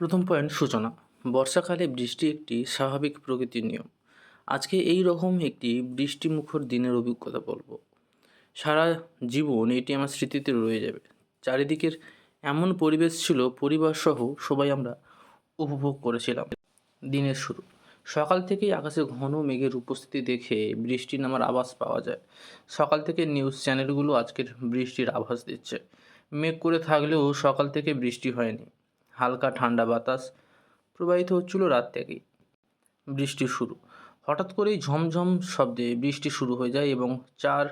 প্রথম পয়েন্ট, সূচনা। বর্ষাকালে বৃষ্টি একটি স্বাভাবিক প্রকৃতির নিয়ম। আজকে এই রকম একটি বৃষ্টিমুখর দিনের অভিজ্ঞতা বলব। সারা জীবন এটি আমার স্মৃতিতে রয়ে যাবে। চারিদিকের এমন পরিবেশ ছিল পরিবার সহ সবাই আমরা উপভোগ করেছিলাম দিনের শুরু। সকাল থেকেই আকাশে ঘন মেঘের উপস্থিতি দেখে বৃষ্টি নামার আভাস পাওয়া যায়। সকাল থেকে নিউজ চ্যানেলগুলো আজকের বৃষ্টির আভাস দিচ্ছে। মেঘ করে থাকলেও সকাল থেকে বৃষ্টি হয়নি। হালকা ঠান্ডা বাতাস প্রবাহিত হচ্ছিল রাত থেকেই। বৃষ্টি শুরু। হঠাৎ করেই ঝমঝম শব্দে বৃষ্টি শুরু হয়ে যায় এবং চার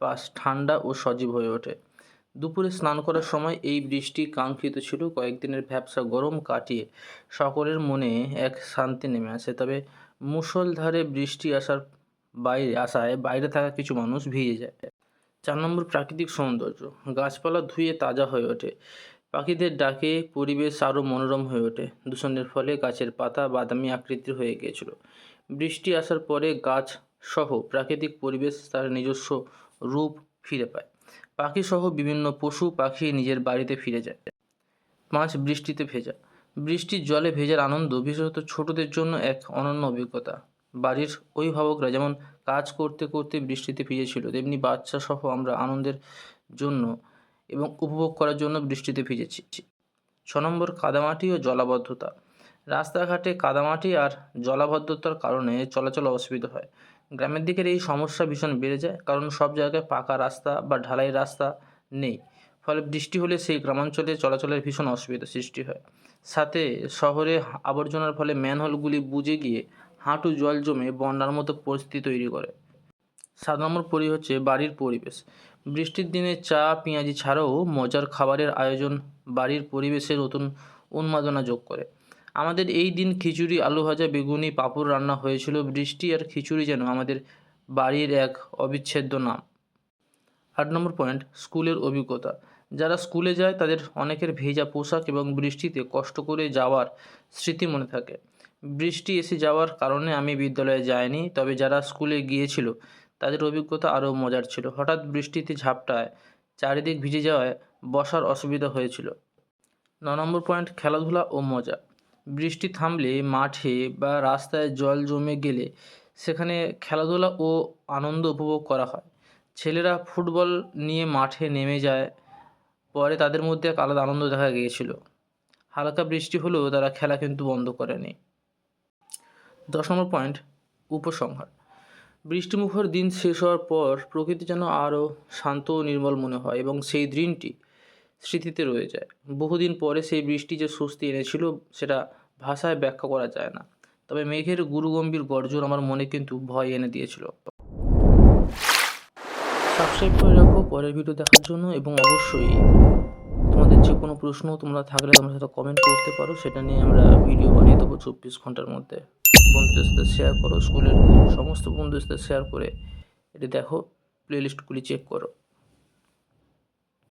পাশ ঠান্ডা ও সজীব হয়ে ওঠে। দুপুরে স্নান করার সময় এই বৃষ্টি কাঙ্ক্ষিত ছিল। কয়েকদিনের ভ্যাবসা গরম কাটিয়ে সকলের মনে এক শান্তি নেমে আসে। তবে মুষলধারে বৃষ্টি আসার বাইরে আসায় বাইরে থাকা কিছু মানুষ ভিজে যায়। চার নম্বর প্রাকৃতিক সৌন্দর্য। গাছপালা ধুয়ে তাজা হয়ে ওঠে। পাখিদের ডাকে পরিবেশ আরও মনোরম হয়ে ওঠে। দূষণের ফলে গাছের পাতা বাদামি আকৃতির হয়ে গিয়েছিল। বৃষ্টি আসার পরে গাছ সহ প্রাকৃতিক পরিবেশ তার নিজস্ব রূপ ফিরে পায়। পাখি সহ বিভিন্ন পশু, পাখি নিজের বাড়িতে ফিরে যায়। পাঁচ বৃষ্টিতে ভেজা। বৃষ্টির জলে ভেজার আনন্দ, বিশেষত ছোটদের জন্য এক অনন্য অভিজ্ঞতা। বাড়ির অভিভাবকরা যেমন কাজ করতে করতে বৃষ্টিতে ভিজেছিল, তেমনি বাচ্চা সহ আমরা আনন্দের জন্য এবং উপভোগ করার জন্য বৃষ্টিতে ভিজেছি। ছ নম্বর, কাদামাটি ও জলাবদ্ধতা। রাস্তাঘাটে কাদামাটি আর জলাবদ্ধতার কারণে চলাচল অসুবিধা হয়। গ্রামের দিকের এই সমস্যা ভীষণ বেড়ে যায়, কারণ সব জায়গায় পাকা রাস্তা বা ঢালাই রাস্তা নেই। ফলে বৃষ্টি হলে সেই গ্রামাঞ্চলে চলাচলের ভীষণ অসুবিধা সৃষ্টি হয়। সাথে শহরে আবর্জনার ফলে ম্যানহোলগুলি বুজে গিয়ে হাঁটু জল জমে বন্যার মতো পরিস্থিতি তৈরি করে। সাত নম্বর পরি হচ্ছে বাড়ির পরিবেশ। বৃষ্টির দিনে চা, পেঁয়াজি ছাড়াও মজার খাবারের আয়োজন বাড়ির পরিবেশে নতুন উন্মাদনা যোগ করে। আমাদের এই দিন খিচুড়ি, আলু ভাজা, বেগুনি, পাঁপড় রান্না হয়েছিল। বৃষ্টি আর খিচুড়ি যেন আমাদের বাড়ির এক অবিচ্ছেদ্য নাম। আট নম্বর পয়েন্ট, স্কুলের অভিজ্ঞতা। যারা স্কুলে যায়, তাদের অনেকের ভেজা পোশাক এবং বৃষ্টিতে কষ্ট করে যাওয়ার স্মৃতি মনে থাকে। বৃষ্টি এসে যাওয়ার কারণে আমি বিদ্যালয়ে যাইনি, তবে যারা স্কুলে গিয়েছিল তাদের অভিজ্ঞতা আরও মজার ছিল। হঠাৎ বৃষ্টিতে ঝাপটায় চারিদিক ভিজে যাওয়ায় বসার অসুবিধা হয়েছিল। ন নম্বর পয়েন্ট, খেলাধুলা ও মজা। বৃষ্টি থামলে মাঠে বা রাস্তায় জল জমে গেলে সেখানে খেলাধুলা ও আনন্দ উপভোগ করা হয়। ছেলেরা ফুটবল নিয়ে মাঠে নেমে যায়, পরে তাদের মধ্যে এক আলাদা আনন্দ দেখা গিয়েছিল। হালকা বৃষ্টি হলেও তারা খেলা কিন্তু বন্ধ করেনি। দশ নম্বর পয়েন্ট, উপসংহার। বৃষ্টিমুখর দিন শেষ হওয়ার পর প্রকৃতি যেন আরও শান্ত ও নির্মল মনে হয় এবং সেই দিনটি স্মৃতিতে রয়ে যায়। বহুদিন পরে সেই বৃষ্টি যে স্বস্তি এনেছিল, সেটা ভাষায় ব্যাখ্যা করা যায় না। তবে মেঘের গুরুগম্ভীর গর্জন আমার মনে কিন্তু ভয় এনে দিয়েছিল। সাবস্ক্রাইব করে রাখো, পরের ভিডিও দেখার জন্য এবং অবশ্যই তোমাদের যে কোনো প্রশ্ন তোমরা থাকলে তোমরা সাথে কমেন্ট করতে পারো, সেটা নিয়ে আমরা ভিডিও বানিয়ে দেবো চব্বিশ ঘণ্টার মধ্যে। বন্ধুদের সাথে শেয়ার করো স্কুলের সমস্ত বন্ধুদের সাথে শেয়ার করে। এটি দেখো প্লেলিস্টগুলি চেক করো।